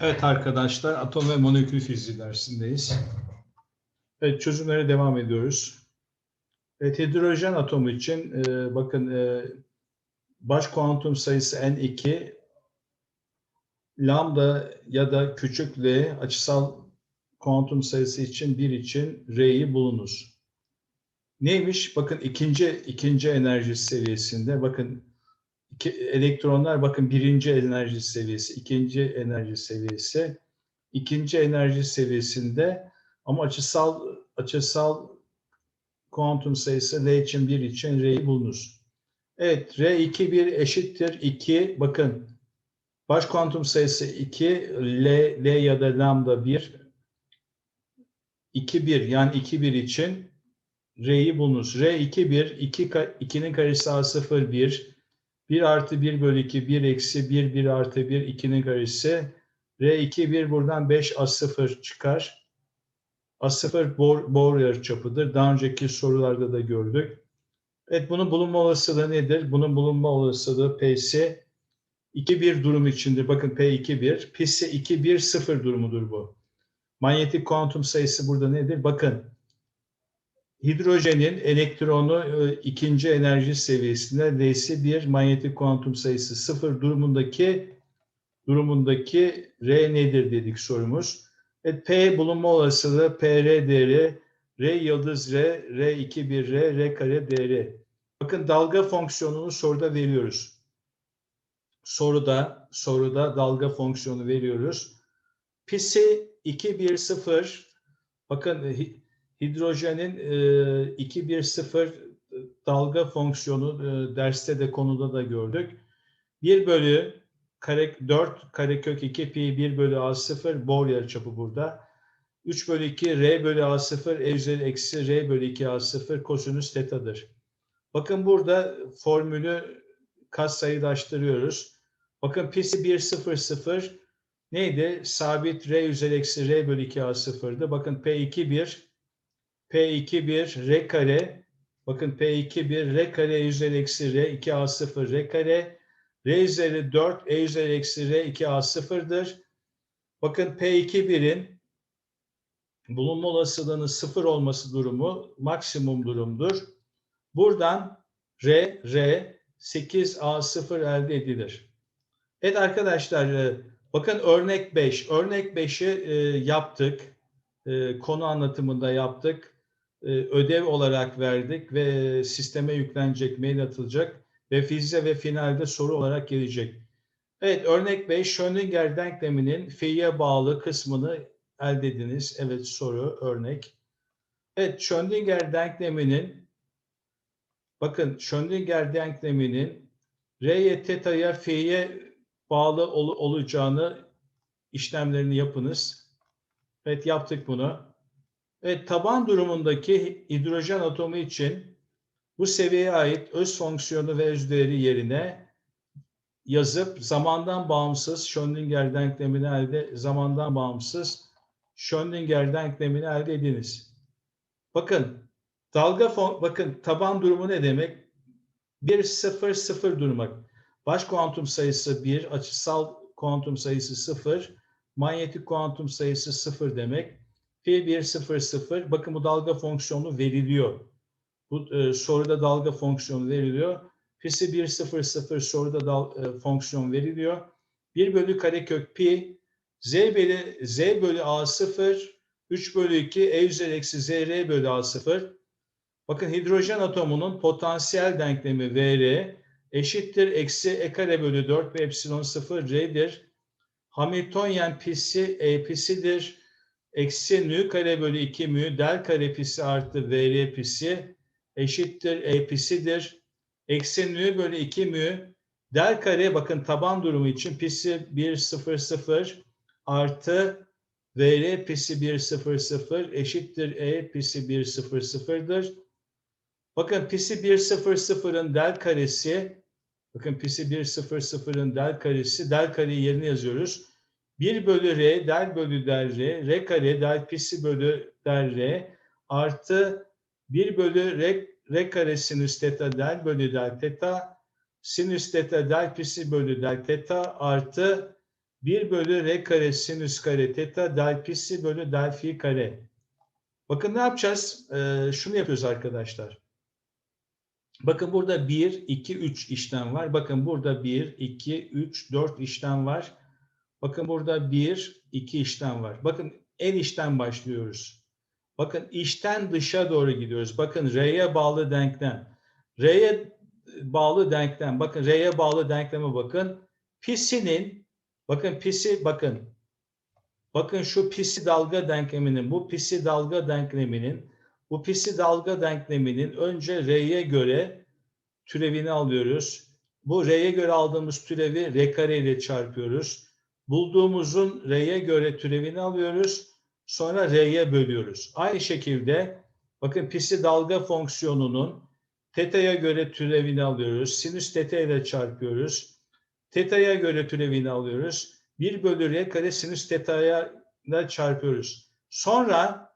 Evet arkadaşlar, atom ve molekül fiziği dersindeyiz. Evet, çözümlere devam ediyoruz. Evet, hidrojen atomu için e, bakın e, baş kuantum sayısı n2, lambda ya da küçük l açısal kuantum sayısı için 1 için r'yi bulunuz. Neymiş? Bakın ikinci ikinci enerji seviyesinde bakın elektronlar bakın birinci enerji seviyesi, ikinci enerji seviyesi, ikinci enerji seviyesinde ama açısal açısal kuantum sayısı L için 1 için R'yi bulunuz. Evet, R2 1 eşittir 2. Bakın baş kuantum sayısı 2, L, L ya da lambda 1. 2 1 yani 2 1 için R'yi bulunuz. R 2 1, 2, 2'nin karesi A 0 1. 1 artı 1 bölü 2, 1 eksi 1, 1 artı 1, 2'nin karesi. R2, 1 buradan 5 A0 çıkar. A0 Bohr, Bohr yarıçapıdır. Daha önceki sorularda da gördük. Evet bunun bulunma olasılığı nedir? Bunun bulunma olasılığı P'si 2-1 durum içindir. Bakın P 2-1. P'si 2-1 0 durumudur bu. Manyetik kuantum sayısı burada nedir? Bakın hidrojenin elektronu e, ikinci enerji seviyesinde L'si bir manyetik kuantum sayısı sıfır durumundaki durumundaki R nedir dedik sorumuz. Evet, P bulunma olasılığı PR değeri R yıldız R, R2 bir R, R kare değeri. Bakın dalga fonksiyonunu soruda veriyoruz. Soruda soruda dalga fonksiyonu veriyoruz. P'si 2 1 0 bakın hidrojenin e, 2-1-0 dalga fonksiyonu e, derste de konuda da gördük. 1 bölü kare, 4 karekök 2 pi 1 bölü a0 Bohr yarıçapı burada. 3 bölü 2 r bölü a0 e üzeri eksi r bölü 2 a0 kosinüs tetadır. Bakın burada formülü katsayılaştırıyoruz. Bakın pisi 1 0 0 neydi? Sabit r üzeri eksi r bölü 2 a0'dı. Bakın p2 1 P2 1 R kare bakın P2 1 R kare E üzeri eksi R 2A0 R kare R üzeri 4 E üzeri eksi R 2A0'dır. Bakın P2 1'in bulunma olasılığının sıfır olması durumu maksimum durumdur. Buradan R, R 8A0 elde edilir. Evet arkadaşlar bakın örnek 5. Örnek 5'i yaptık. Konu anlatımında yaptık ödev olarak verdik ve sisteme yüklenecek, mail atılacak ve fize ve finalde soru olarak gelecek. Evet örnek 5 Schrödinger denkleminin fi'ye bağlı kısmını elde ediniz. Evet soru örnek. Evet Schrödinger denkleminin bakın Schrödinger denkleminin R'ye teta'ya fi'ye bağlı ol, olacağını işlemlerini yapınız. Evet yaptık bunu. Evet, taban durumundaki hidrojen atomu için bu seviyeye ait öz fonksiyonu ve öz değeri yerine yazıp zamandan bağımsız Schrödinger denklemini elde zamandan bağımsız Schrödinger denklemini elde ediniz. Bakın dalga fon, bakın taban durumu ne demek? 1 0 0 durmak. Baş kuantum sayısı 1, açısal kuantum sayısı 0, manyetik kuantum sayısı 0 demek. P100 bakın bu dalga fonksiyonu veriliyor. Bu e, soruda dalga fonksiyonu veriliyor. P'si 100 soruda dal, e, fonksiyon veriliyor. 1 bölü karekök pi z bölü, z bölü a0 3 bölü 2 e üzeri eksi zr bölü a0. Bakın hidrojen atomunun potansiyel denklemi vr eşittir eksi e kare bölü 4 ve epsilon 0 r'dir. Hamiltonian pisi e pisidir eksi nü kare bölü 2 mü del kare pisi artı vr pisi eşittir e pisidir. Eksi nü bölü 2 mü del kare bakın taban durumu için pisi 1 0 0 artı vr pisi 1 0 0 eşittir e pisi 1 0 0'dır. Bakın pisi 1 0 0'ın del karesi bakın pisi 1 0 0'ın del karesi del kareyi yerine yazıyoruz. 1 bölü r del bölü del r, r kare del pisi bölü del r artı 1 bölü r, r kare sinüs teta del bölü del teta sinüs teta del pisi bölü del teta artı 1 bölü r kare sinüs kare teta del pisi bölü del fi kare. Bakın ne yapacağız? Ee, şunu yapıyoruz arkadaşlar. Bakın burada 1, 2, 3 işlem var. Bakın burada 1, 2, 3, 4 işlem var. Bakın burada 1, 2 işlem var. Bakın en işten başlıyoruz. Bakın içten dışa doğru gidiyoruz. Bakın R'ye bağlı denklem. R'ye bağlı denklem. Bakın R'ye bağlı denkleme bakın. Pisinin bakın pisi bakın. Bakın şu pisi dalga denkleminin bu pisi dalga denkleminin bu pisi dalga denkleminin önce R'ye göre türevini alıyoruz. Bu R'ye göre aldığımız türevi R kare ile çarpıyoruz. Bulduğumuzun R'ye göre türevini alıyoruz. Sonra R'ye bölüyoruz. Aynı şekilde bakın pisi dalga fonksiyonunun teta'ya göre türevini alıyoruz. Sinüs teta ile çarpıyoruz. Teta'ya göre türevini alıyoruz. 1 bölü R kare sinüs teta'ya çarpıyoruz. Sonra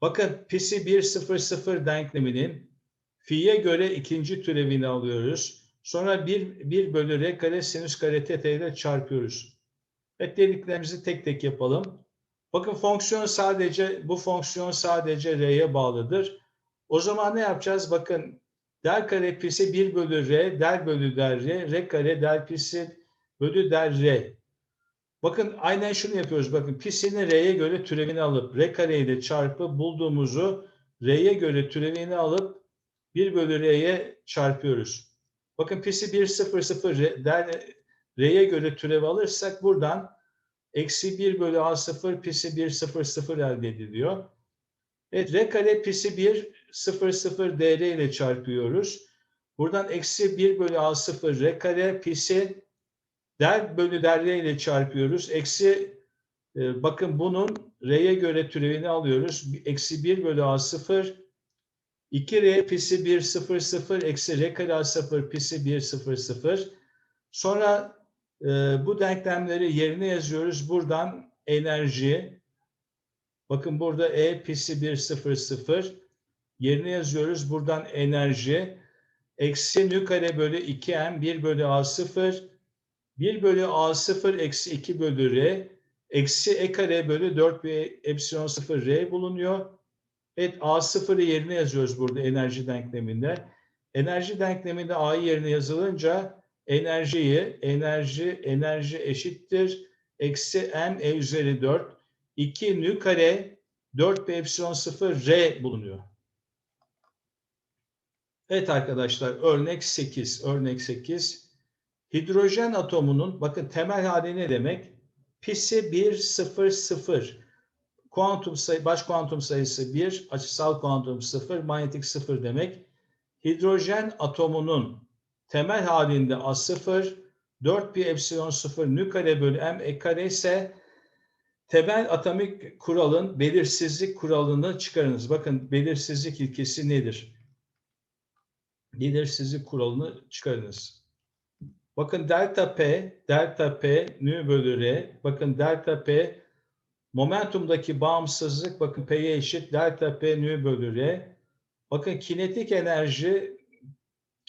bakın pisi 1 0 0 denkleminin fi'ye göre ikinci türevini alıyoruz. Sonra 1, 1 bölü R kare sinüs kare teta ile çarpıyoruz. Evet dediklerimizi tek tek yapalım. Bakın fonksiyon sadece bu fonksiyon sadece R'ye bağlıdır. O zaman ne yapacağız? Bakın del kare pisi 1 bölü R, del bölü del R, R kare del pisi bölü del R. Bakın aynen şunu yapıyoruz. Bakın pisini R'ye göre türevini alıp R kare ile çarpıp bulduğumuzu R'ye göre türevini alıp 1 bölü R'ye çarpıyoruz. Bakın pisi 1 0 0 R, del R'ye göre türev alırsak buradan eksi 1 bölü A 0 pisi 1 0 0 elde ediliyor. Evet R kare pisi 1 0 0 DR ile çarpıyoruz. Buradan eksi 1 bölü A 0 R kare pisi der bölü der R ile çarpıyoruz. Eksi e, bakın bunun R'ye göre türevini alıyoruz. Eksi 1 bölü A 0 2R pisi 1 0 0 eksi R kare A 0 pisi 1 0 0 sonra e, bu denklemleri yerine yazıyoruz. Buradan enerji bakın burada E pisi 1 0 0 yerine yazıyoruz. Buradan enerji eksi nü kare bölü 2m 1 bölü a 0 1 bölü a 0 eksi 2 bölü r eksi e kare bölü 4 bir epsilon 0 r bulunuyor. Evet a 0'ı yerine yazıyoruz burada enerji denkleminde. Enerji denkleminde a'yı yerine yazılınca enerjiyi enerji enerji eşittir eksi m e üzeri 4 2 nü kare 4 bir epsilon 0 r bulunuyor. Evet arkadaşlar örnek 8. Örnek 8. Hidrojen atomunun bakın temel hali ne demek? Pisi 1 0 0. Kuantum sayı baş kuantum sayısı 1, açısal kuantum 0, manyetik 0 demek. Hidrojen atomunun temel halinde A0 4 pi epsilon 0 nü kare bölü m e kare ise temel atomik kuralın belirsizlik kuralını çıkarınız. Bakın belirsizlik ilkesi nedir? belirsizlik kuralını çıkarınız. Bakın delta P, delta P nü bölü R. Bakın delta P momentumdaki bağımsızlık bakın P'ye eşit delta P nü bölü R. Bakın kinetik enerji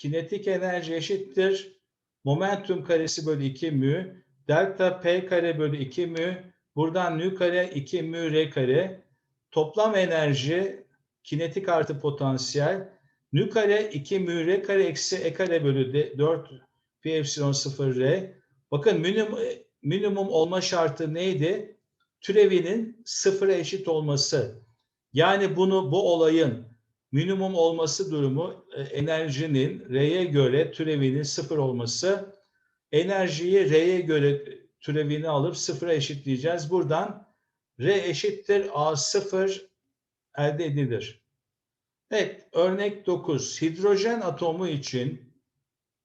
kinetik enerji eşittir. Momentum karesi bölü 2 mü. Delta P kare bölü 2 mü. Buradan nü kare 2 mü R kare. Toplam enerji kinetik artı potansiyel Nü kare 2 mü r kare eksi e kare bölü de 4 pi epsilon 0 r. Bakın minimum, minimum olma şartı neydi? Türevinin sıfıra eşit olması. Yani bunu bu olayın minimum olması durumu e, enerjinin R'ye göre türevinin sıfır olması. Enerjiyi R'ye göre türevini alıp sıfıra eşitleyeceğiz. Buradan R eşittir A sıfır elde edilir. Evet, örnek 9. Hidrojen atomu için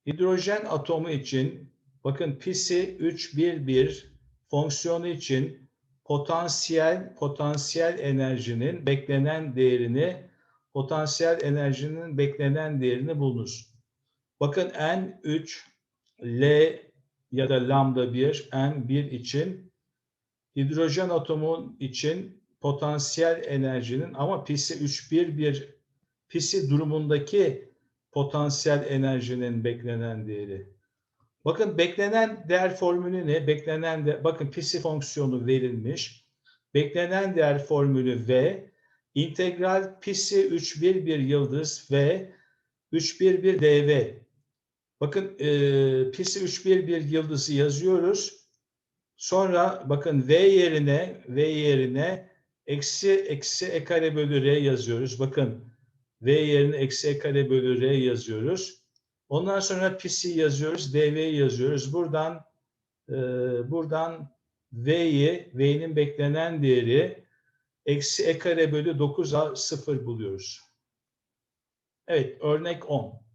hidrojen atomu için bakın pisi 311 fonksiyonu için potansiyel potansiyel enerjinin beklenen değerini potansiyel enerjinin beklenen değerini bulunuz. Bakın N3 L ya da lambda 1 N1 için hidrojen atomu için potansiyel enerjinin ama pisi 311 pisi durumundaki potansiyel enerjinin beklenen değeri. Bakın beklenen değer formülü ne? Beklenen de bakın psi fonksiyonu verilmiş. Beklenen değer formülü V integral psi 3 1 1 yıldız V 3 1 1 dv. Bakın e, psi 3 1 1 yıldızı yazıyoruz. Sonra bakın V yerine V yerine eksi eksi e kare bölü r yazıyoruz. Bakın V yerine eksi e kare bölü r yazıyoruz. Ondan sonra psi yazıyoruz, dv'yi yazıyoruz. Buradan e, buradan v'yi, v'nin beklenen değeri eksi e kare bölü 9'a 0 buluyoruz. Evet, örnek 10.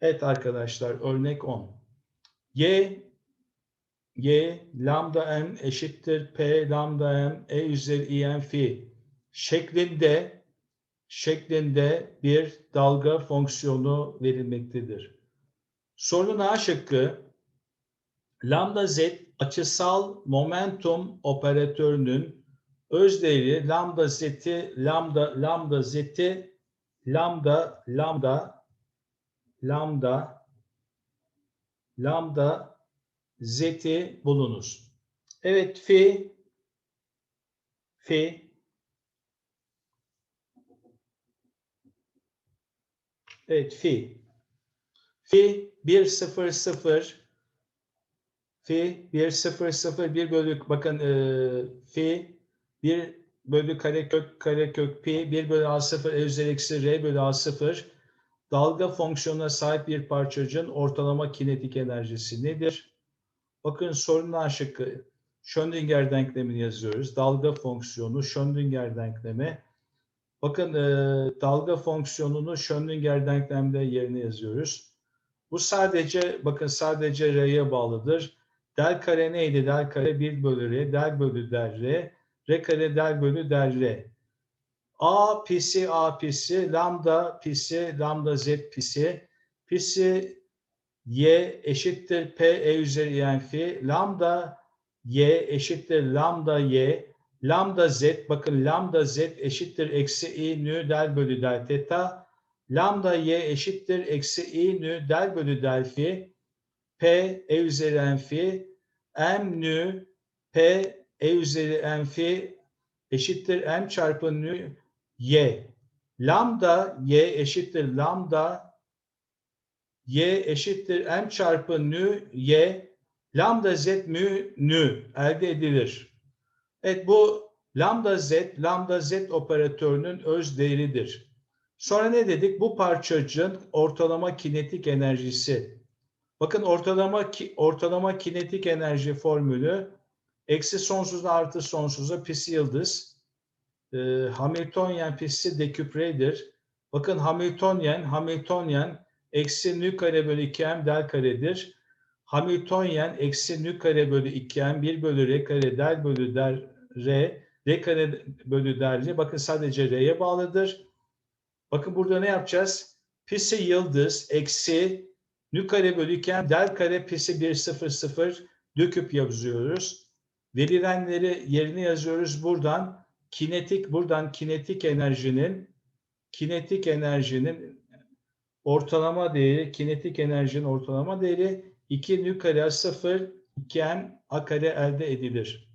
Evet arkadaşlar, örnek 10. Y, Y lambda m eşittir P lambda m E üzeri i n fi şeklinde şeklinde bir dalga fonksiyonu verilmektedir. Sorunun A şıkkı lambda z açısal momentum operatörünün öz değeri lambda z'ti lambda lambda z'ti lambda lambda lambda lambda z'ti bulunur. Evet fi fi Evet fi. Fi 1 0 0 fi 1 0 0 1 bölü bakın e, fi 1 bölü kare kök kare kök pi 1 bölü a 0 e üzeri eksi r bölü a 0 dalga fonksiyonuna sahip bir parçacığın ortalama kinetik enerjisi nedir? Bakın sorunun A şıkkı Schrödinger denklemini yazıyoruz. Dalga fonksiyonu Schrödinger denklemi Bakın e, dalga fonksiyonunu Schrödinger denklemde yerine yazıyoruz. Bu sadece bakın sadece R'ye bağlıdır. Del kare neydi? Del kare 1 bölü R, del bölü der R, R kare del bölü der R. A pisi A pisi, lambda pisi, lambda Z pisi, pisi Y eşittir P E üzeri n fi, lambda Y eşittir lambda Y, lambda z bakın lambda z eşittir eksi i nü del bölü del teta. Lambda y eşittir eksi i nü del bölü del fi p e üzeri n fi m nü p e üzeri n fi eşittir m çarpı nü y lambda y eşittir lambda y eşittir m çarpı nü y lambda z mü nü elde edilir. Evet bu lambda z, lambda z operatörünün öz değeridir. Sonra ne dedik? Bu parçacığın ortalama kinetik enerjisi. Bakın ortalama ortalama kinetik enerji formülü eksi sonsuza artı sonsuza pisi yıldız. E, Hamiltonian pisi deküpredir. Bakın Hamiltonian, Hamiltonian eksi nü kare bölü 2m del karedir. Hamiltonian eksi nü kare bölü 2m 1 bölü r kare del bölü der r. r kare bölü der r. Bakın sadece r'ye bağlıdır. Bakın burada ne yapacağız? Pisi yıldız eksi nü kare bölü 2m del kare pisi 1 0 0 döküp yazıyoruz. Verilenleri yerine yazıyoruz. Buradan kinetik buradan kinetik enerjinin kinetik enerjinin ortalama değeri kinetik enerjinin ortalama değeri 2 nü kare 0 2m a kare elde edilir.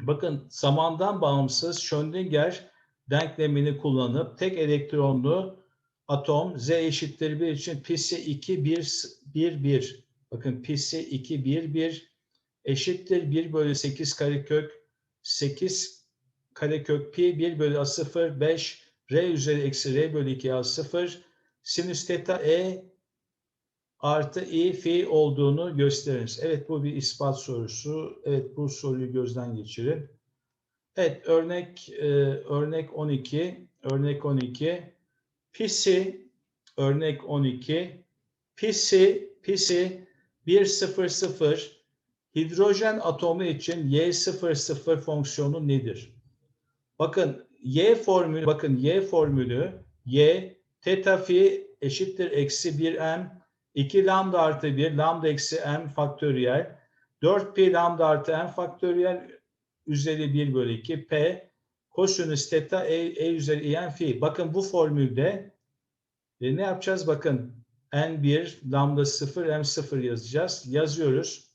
Bakın zamandan bağımsız Schrödinger denklemini kullanıp tek elektronlu atom Z eşittir 1 için pisi 2 1 1 1 bakın pisi 2 1 1 eşittir 1 bölü 8 karekök 8 karekök pi 1 bölü a 0 5 r üzeri eksi r bölü 2 a 0 sinüs teta e artı i fi olduğunu gösteririz. Evet bu bir ispat sorusu. Evet bu soruyu gözden geçirin. Evet örnek e, örnek 12 örnek 12 pisi örnek 12 pisi pisi 100 hidrojen atomu için Y00 fonksiyonu nedir? Bakın Y formülü bakın Y formülü Y teta fi eşittir eksi 1 m 2 lambda artı 1 lambda eksi m faktöriyel. 4 pi lambda artı m faktöriyel üzeri 1 bölü 2 p kosinüs theta e, e üzeri en fi. Bakın bu formülde e, ne yapacağız? Bakın N1 lambda 0 M0 yazacağız. Yazıyoruz.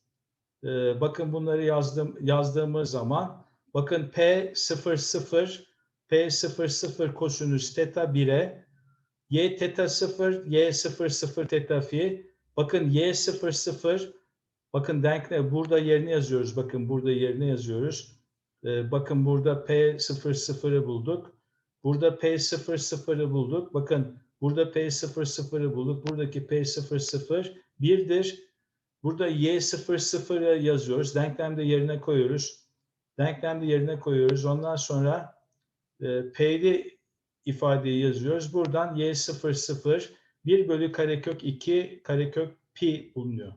Ee, bakın bunları yazdım, yazdığımız zaman bakın P00 P00 kosinüs teta 1'e Y teta 0 Y00 teta fi bakın Y00 bakın denklem burada yerine yazıyoruz. Bakın burada yerine yazıyoruz. Ee, bakın burada P00'ı bulduk. Burada P00'ı bulduk. Bakın burada P00'ı bulduk. Buradaki P00 1'dir. Burada Y00'ı yazıyoruz. Denklemde yerine koyuyoruz. Denklemde yerine koyuyoruz. Ondan sonra e, P'li ifadeyi yazıyoruz. Buradan Y00 1 bölü karekök 2 karekök pi bulunuyor.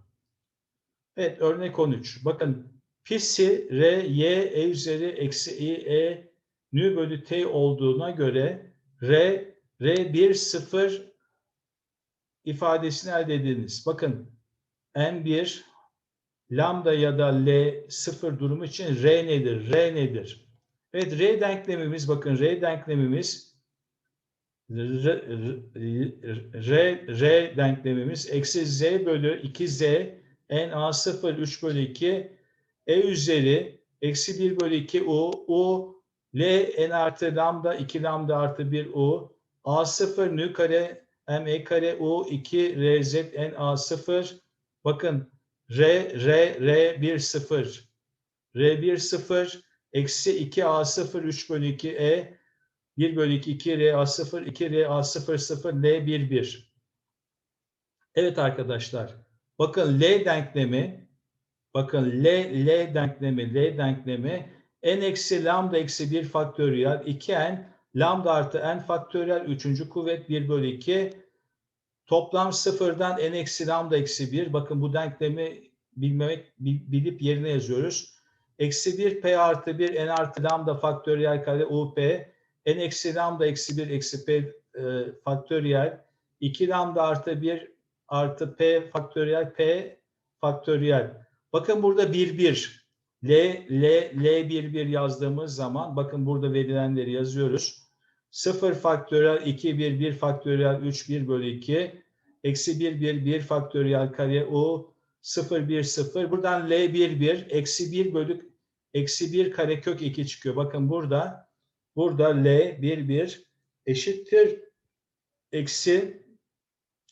Evet örnek 13. Bakın pisi r y e üzeri eksi i e nü bölü t olduğuna göre r r1 0 ifadesini elde ediniz. Bakın n1 lambda ya da l 0 durumu için r nedir? r nedir? Evet r denklemimiz bakın r denklemimiz r, r, r denklemimiz eksi z bölü 2z n a0 3 bölü 2 e üzeri eksi 1 bölü 2 u u l n artı lambda 2 lambda artı 1 u a0 nü kare m e kare u 2 r z n a0 bakın r r r 1 0 r 1 0 eksi 2 a0 3 bölü 2 e 1 bölü 2 2 r a0 2 r a0 0 l 1 1 Evet arkadaşlar bakın L denklemi bakın L L denklemi L denklemi n eksi lambda eksi 1 faktöriyel 2n lambda artı n faktöriyel 3. kuvvet 1 bölü 2 toplam sıfırdan n eksi lambda eksi 1 bakın bu denklemi bilmemek bilip yerine yazıyoruz. Eksi 1 p artı 1 n artı lambda faktöriyel kare up n eksi lambda eksi 1 eksi p e, faktöriyel 2 lambda artı 1 artı p faktöriyel p faktöriyel. Bakın burada 1 1 L L L 1 1 yazdığımız zaman bakın burada verilenleri yazıyoruz. 0 faktöriyel 2 1 1 faktöriyel 3 1 bölü 2 eksi 1 1 1 faktöriyel kare u 0 1 0 buradan L 1 1 eksi 1 bölü eksi 1 kare kök 2 çıkıyor. Bakın burada burada L 1 1 eşittir eksi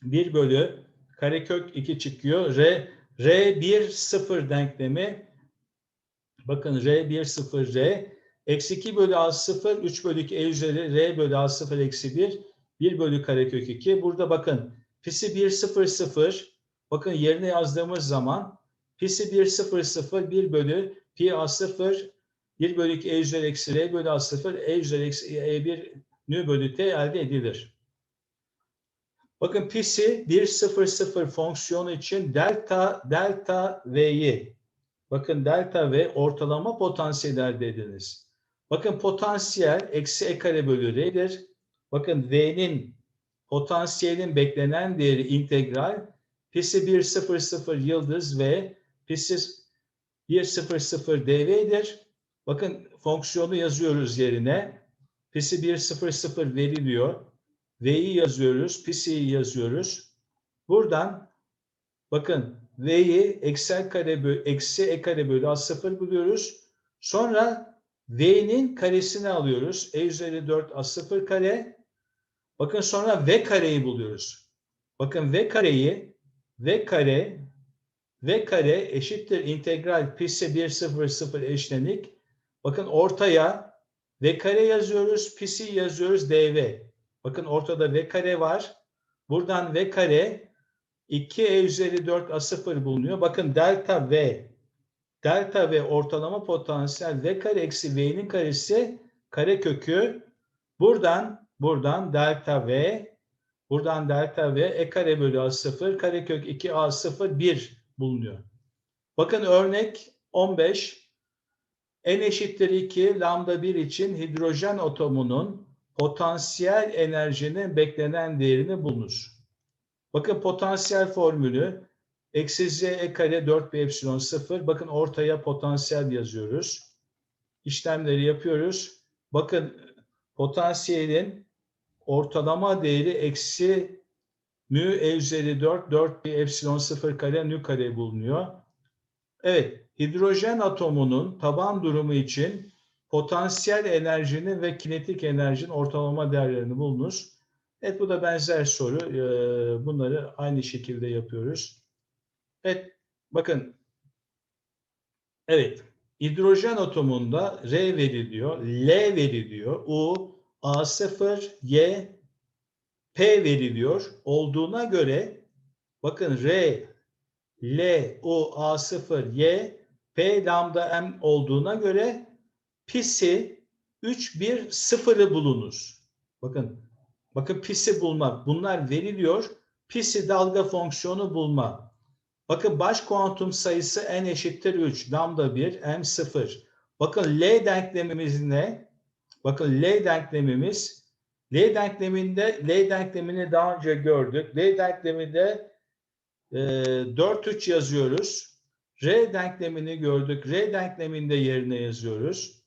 1 bölü karekök 2 çıkıyor. R R1 0 denklemi. Bakın R1 0 R. Eksi 2 bölü A 0 3 bölü 2 E üzeri R bölü A 0 eksi 1 1 bölü karekök 2. Burada bakın pisi 1 0 0 bakın yerine yazdığımız zaman pisi 1 0 0 1 bölü pi A 0 1 bölü 2 E üzeri eksi R bölü A 0 E üzeri eksi E1 nü bölü T elde edilir. Bakın pisi 1 0 0 fonksiyonu için delta delta V'yi bakın delta V ortalama potansiyel elde ediniz. Bakın potansiyel eksi e kare bölü R'dir. Bakın V'nin potansiyelin beklenen değeri integral pisi 1 0 0 yıldız ve pisi 1 0 0 dv'dir. Bakın fonksiyonu yazıyoruz yerine. Pisi 1 0 0 veriliyor. V'yi yazıyoruz, Psi'yi yazıyoruz. Buradan bakın V'yi eksi kare bölü, eksi e kare bölü a sıfır buluyoruz. Sonra V'nin karesini alıyoruz. E üzeri 4 a sıfır kare. Bakın sonra V kareyi buluyoruz. Bakın V kareyi V kare V kare eşittir integral pisi 1 0 0 eşlenik. Bakın ortaya V kare yazıyoruz, pisi yazıyoruz dv. Bakın ortada v kare var. Buradan v kare 2e üzeri 4 a 0 bulunuyor. Bakın delta v delta v ortalama potansiyel v kare eksi v'nin karesi kare kökü buradan buradan delta v buradan delta v e kare bölü a 0 kare kök 2 a 0 1 bulunuyor. Bakın örnek 15 n eşittir 2 lambda 1 için hidrojen atomunun potansiyel enerjinin beklenen değerini bulunur. Bakın potansiyel formülü eksi z e kare 4 pi epsilon 0. Bakın ortaya potansiyel yazıyoruz. İşlemleri yapıyoruz. Bakın potansiyelin ortalama değeri eksi Mü e üzeri 4, 4 pi epsilon 0 kare nü kare bulunuyor. Evet, hidrojen atomunun taban durumu için potansiyel enerjinin ve kinetik enerjinin ortalama değerlerini bulunuz. Evet, bu da benzer soru. Ee, Bunları aynı şekilde yapıyoruz. Evet, bakın. Evet, hidrojen atomunda R veriliyor, L veriliyor, U, A0, Y, P veriliyor. Olduğuna göre bakın R, L, U, A0, Y, P lambda M olduğuna göre pisi 3, 1, 0'ı bulunuz. Bakın, bakın pisi bulma. Bunlar veriliyor. Pisi dalga fonksiyonu bulma. Bakın baş kuantum sayısı n eşittir 3. Lambda 1, m 0. Bakın L denklemimiz ne? Bakın L denklemimiz L denkleminde L denklemini daha önce gördük. L denkleminde e, 4-3 yazıyoruz. R denklemini gördük. R denkleminde yerine yazıyoruz.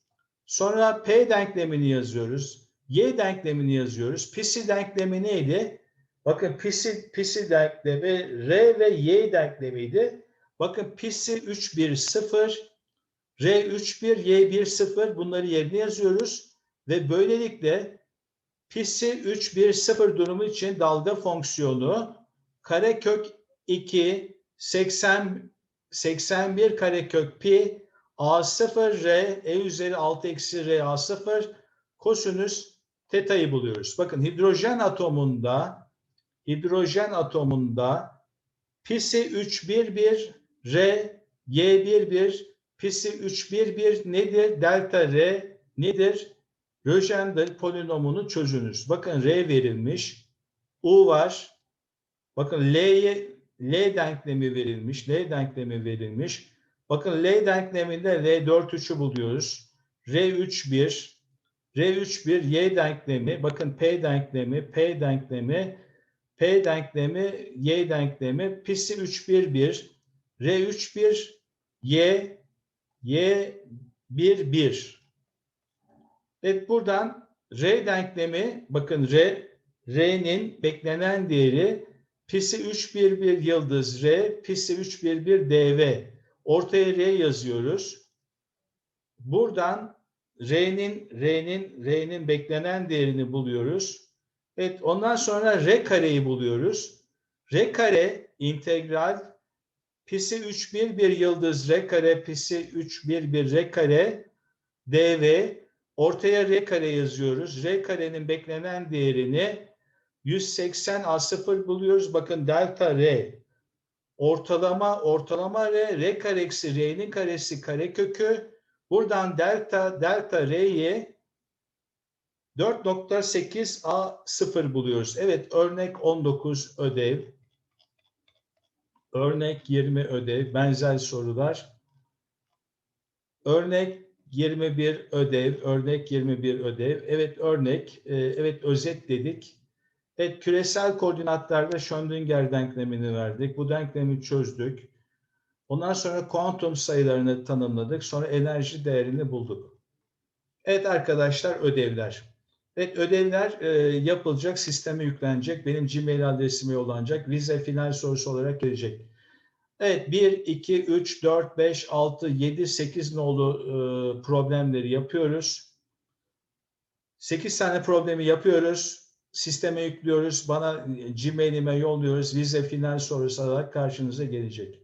Sonra P denklemini yazıyoruz. Y denklemini yazıyoruz. Pisi denklemi neydi? Bakın pisi, pisi denklemi R ve Y denklemiydi. Bakın pisi 3, 1, 0, R 3, 1, Y 1, 0 bunları yerine yazıyoruz. Ve böylelikle pisi 3, 1, 0 durumu için dalga fonksiyonu karekök 2, 80, 81 karekök pi A0 R E üzeri 6 eksi R A0 kosinüs teta'yı buluyoruz. Bakın hidrojen atomunda hidrojen atomunda pisi 3 1 1 R Y 1 1 pisi 3 1 1 nedir? Delta R nedir? Röjender polinomunu çözünüz. Bakın R verilmiş. U var. Bakın L'ye L denklemi verilmiş. L denklemi verilmiş. Bakın L denkleminde R 4 3'ü buluyoruz. R 3 1 R 3 1 Y denklemi. Bakın P denklemi, P denklemi, P denklemi, Y denklemi. Pisi 3 1 1 R 3 1 Y Y 1 1 Evet buradan R denklemi bakın R R'nin beklenen değeri pisi 311 yıldız R, pisi 311 DV. Ortaya R yazıyoruz. Buradan R'nin R'nin R'nin beklenen değerini buluyoruz. Evet ondan sonra R kareyi buluyoruz. R kare integral pisi 311 yıldız R kare pisi 311 R kare DV ortaya R kare yazıyoruz. R karenin beklenen değerini 180 A0 buluyoruz. Bakın delta R ortalama ortalama R R kare eksi R'nin karesi kare kökü. Buradan delta delta R'yi 4.8 A0 buluyoruz. Evet örnek 19 ödev. Örnek 20 ödev. Benzer sorular. Örnek 21 ödev. Örnek 21 ödev. Evet örnek. e, Evet özet dedik. Evet, küresel koordinatlarda Schrödinger denklemini verdik. Bu denklemi çözdük. Ondan sonra kuantum sayılarını tanımladık. Sonra enerji değerini bulduk. Evet arkadaşlar ödevler. Evet ödevler e, yapılacak, sisteme yüklenecek. Benim Gmail adresime yollanacak. Vize final sorusu olarak gelecek. Evet 1, 2, 3, 4, 5, 6, 7, 8 nolu e, problemleri yapıyoruz. 8 tane problemi yapıyoruz sisteme yüklüyoruz. Bana Gmail'ime yolluyoruz. Vize final sorusu olarak karşınıza gelecek.